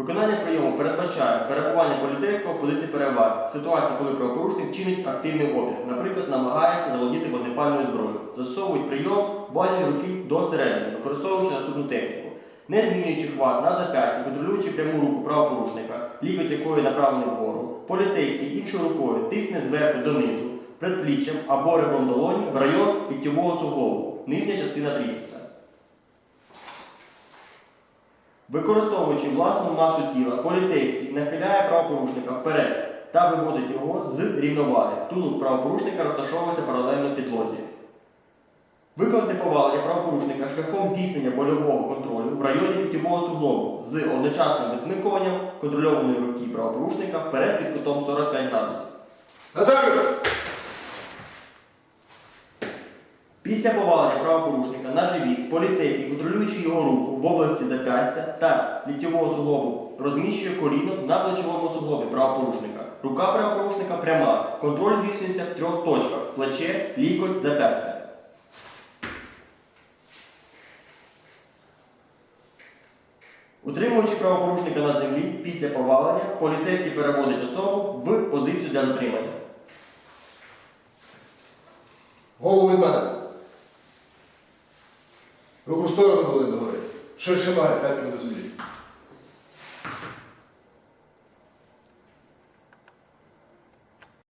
Виконання прийому передбачає перебування поліцейського в позиції переваги в ситуації, коли правопорушник чинить активний опір, наприклад, намагається заволодіти вогнепальною зброєю, застосовують прийом базі руки до середини, використовуючи наступну техніку. Не змінюючи хват на зап'ясті, контролюючи пряму руку правопорушника, лікоть якої направлений вгору, поліцейський іншою рукою тисне зверху донизу, предпліччям або ребром долоні в район ліктьового суглобу, нижня частина тріцепса. Використовуючи власну масу тіла, поліцейський нахиляє правопорушника вперед та виводить його з рівноваги. Тулуб правопорушника розташовується паралельно підлозі. Виконати повалення правопорушника шляхом здійснення больового контролю в районі ліктьового суглобу з одночасним висмикуванням контрольованої руки правопорушника вперед під кутом 45 градусів. На Після повалення правопорушника на живіт поліцейський, контролюючи його руку в області зап'ястя та ліктьового суглобу, розміщує коліно на плечовому суглобі правопорушника. Рука правопорушника пряма. Контроль здійснюється в трьох точках: плече, лікоть, зап'ястя. Утримуючи правопорушника на землі після повалення, поліцейський переводить особу в позицію для затримання. Голову від мене. Руку в сторону були догори. Що ще має, п'ятки до землі.